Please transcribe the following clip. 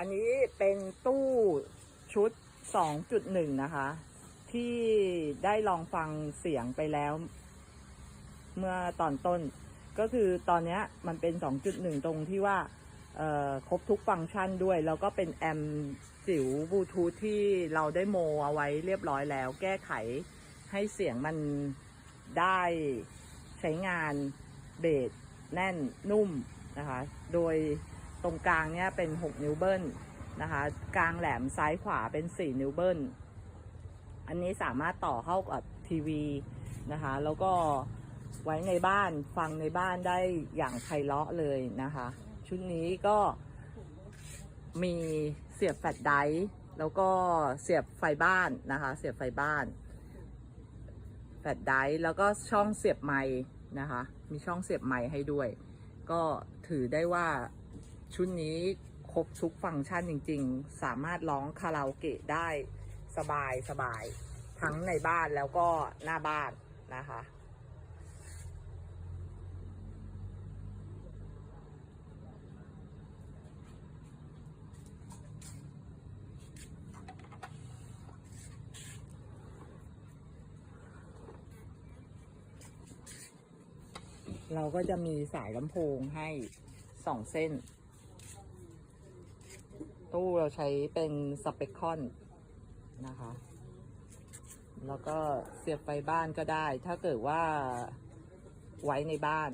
ันนี้เป็นตู้ชุด 2.1 นะคะ ที่ได้ลองฟังเสียงไปแล้ว เมื่อตอนต้น ก็คือตอนนี้มันเป็น 2.1 ตรงที่ว่าครบทุกฟังก์ชันด้วย แล้วก็เป็นแอมจิ๋วบลูทูธที่เราได้โมเอาไว้เรียบร้อยแล้ว แก้ไขให้เสียงมันได้ใช้งานเบสแน่นนุ่มนะคะ โดย ตรงกลางเนี่ยเป็น 6 นิ้วเบิ้ลนะคะ กลางแหลมซ้ายขวาเป็น 4 นิ้วเบิ้ล อันนี้สามารถต่อเข้ากับทีวีนะคะ แล้วก็ไว้ในบ้านฟังในบ้านได้อย่างไพเราะเลยนะคะ ชุดนี้ก็มีเสียบแฟลชไดร์แล้วก็เสียบไฟบ้านนะคะ เสียบไฟบ้าน แฟลชไดร์แล้วก็ช่องเสียบไม้นะคะ มีช่องเสียบไม้ให้ด้วย ก็ถือได้ว่า ชุดนี้ครบทุกฟังก์ชันจริง ๆ สามารถร้องคาราโอเกะได้สบายสบายทั้งในบ้านแล้วก็หน้าบ้านนะคะ เราก็จะมีสายลำโพงให้สองเส้น ตู้เราใช้เป็นสเปคคอนนะคะ แล้วก็เสียบไฟบ้านก็ได้ ถ้าเกิดว่าไว้ในบ้าน